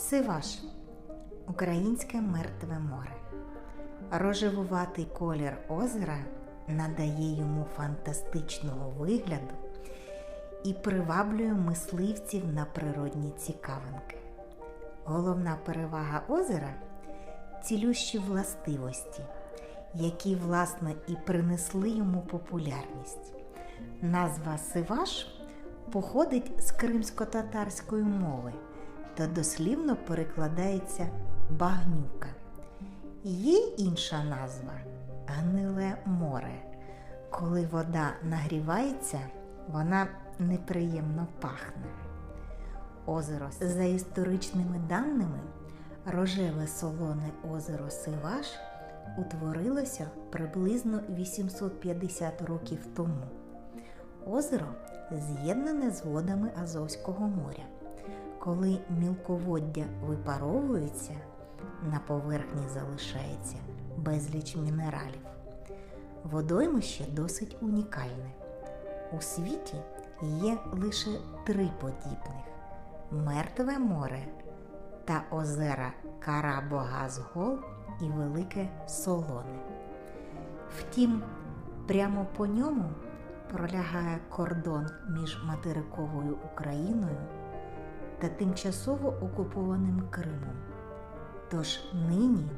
Сиваш українське мертве море. Рожевуватий колір озера надає йому фантастичного вигляду і приваблює мисливців на природні цікавинки. Головна перевага озера цілющі властивості, які, власне, і принесли йому популярність. Назва Сиваш походить з кримсько-татарської мови та дослівно перекладається багнюка. Є інша назва гниле море. Коли вода нагрівається, вона неприємно пахне. Озеро за історичними даними, рожеве солоне озеро Сиваш утворилося приблизно 850 років тому. Озеро з'єднане з водами Азовського моря. Коли мілководдя випаровується, на поверхні залишається безліч мінералів. Водоймище досить унікальне. У світі є лише три подібних: Мертве море та озера Карабогазгол і Велике Солоне. Втім, прямо по ньому пролягає кордон між материковою Україною та тимчасово окупованим Кримом. Тож нині,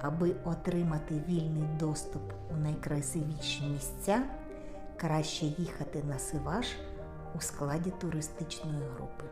аби отримати вільний доступ у найкрасивіші місця, краще їхати на Сиваш у складі туристичної групи.